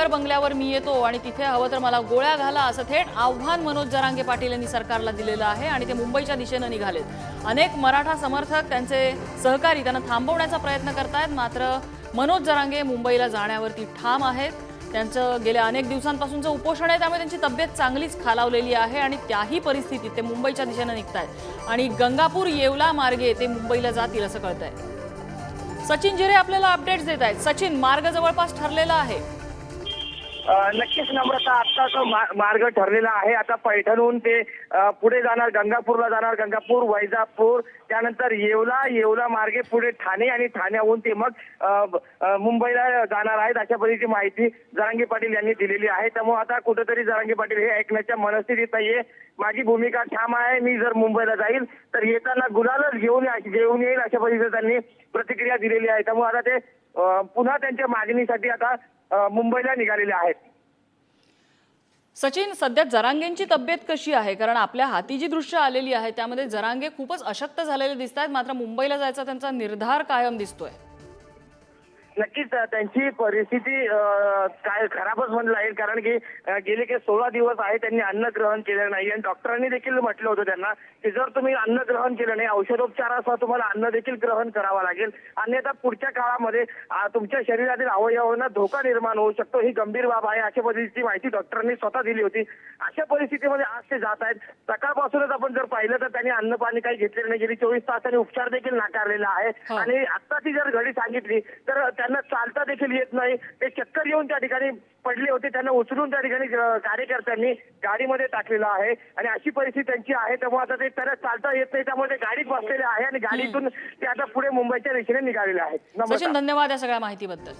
ठाकर बंगल्यावर मी येतो आणि तिथे हवं तर मला गोळ्या घाला असं थेट आव्हान मनोज जरांगे पाटील यांनी सरकारला दिलेलं आहे आणि ते मुंबईच्या दिशेनं निघालेत. अनेक मराठा समर्थक त्यांचे सहकारी त्यांना थांबवण्याचा प्रयत्न करतायत मात्र मनोज जरांगे मुंबईला जाण्यावरती ठाम आहेत. त्यांचं गेल्या अनेक दिवसांपासूनचं उपोषण आहे त्यामुळे त्यांची तब्येत चांगलीच खालावलेली आहे आणि त्याही परिस्थितीत ते मुंबईच्या दिशेनं निघतायत. आणि गंगापूर येवला मार्गे ते मुंबईला जातील असं कळतंय. सचिन जिरे आपल्याला अपडेट्स देत आहेत सचिन मार्ग जवळपास ठरलेला आहे. नक्कीच नम्रता आता तो मार्ग ठरलेला आहे आता पैठणहून ते पुढे जाणार गंगापूरला जाणार गंगापूर वैजापूर त्यानंतर येवला येवला मार्गे पुढे ठाणे आणि ठाण्याहून ते मग मुंबईला जाणार आहेत अशा पद्धतीची माहिती जरांगी पाटील यांनी दिलेली आहे. त्यामुळे आता कुठेतरी जरांगी पाटील हे ऐकण्याच्या मनस्थितीत नाहीये. माझी भूमिका ठाम आहे मी जर मुंबईला जाईल तर येताना गुलालच घेऊन या- घेऊन येईल अशा पद्धतीने त्यांनी प्रतिक्रिया दिलेली आहे. त्यामुळे आता ते पुन्हा त्यांच्या मागणीसाठी आता मुंबईला निघालेले आहेत. सचिन सध्या जरांगेंची तब्येत कशी आहे? कारण आपल्या हाती जी दृश्य आलेली आहे त्यामध्ये जरांगे खूपच अशक्त झालेले दिसत आहेत मात्र मुंबईला जायचा त्यांचा निर्धार कायम दिसतोय. नक्कीच त्यांची परिस्थिती काय खराबच म्हणलं आहे. कारण की गेले काही सोळा दिवस आहे त्यांनी अन्न ग्रहण केलेलं नाही. आणि डॉक्टरांनी देखील म्हटलं होतं त्यांना की जर तुम्ही अन्न ग्रहण केलं नाही औषधोपचारासह तुम्हाला अन्न देखील ग्रहण करावं लागेल. अन्यथा पुढच्या काळामध्ये तुमच्या शरीरातील अवयवांना धोका निर्माण होऊ शकतो. ही गंभीर बाब आहे अशा पद्धतीची माहिती डॉक्टरांनी स्वतः दिली होती. अशा परिस्थितीमध्ये आज ते जात आहेत. सकाळपासूनच आपण जर पाहिलं तर त्यांनी अन्न पाणी काही घेतलेलं नाही. गेली चोवीस तासांनी उपचार देखील नाकारलेला आहे. हो. आणि आत्ताची जर घडी सांगितली तर देखील येत नाही. ते चक्कर येऊन त्या ठिकाणी पडले होते. त्यांना उचलून त्या ठिकाणी कार्यकर्त्यांनी गाडीमध्ये टाकलेलं आहे. आणि अशी परिस्थिती त्यांची आहे. त्यामुळे आता ते त्यांना चालता येत नाही. त्यामुळे ते गाडीत बसलेले आहे आणि गाडीतून ते आता पुढे मुंबईच्या दिशेने निघालेले आहेत. नमस्कार. सचिन धन्यवाद या सगळ्या माहितीबद्दल.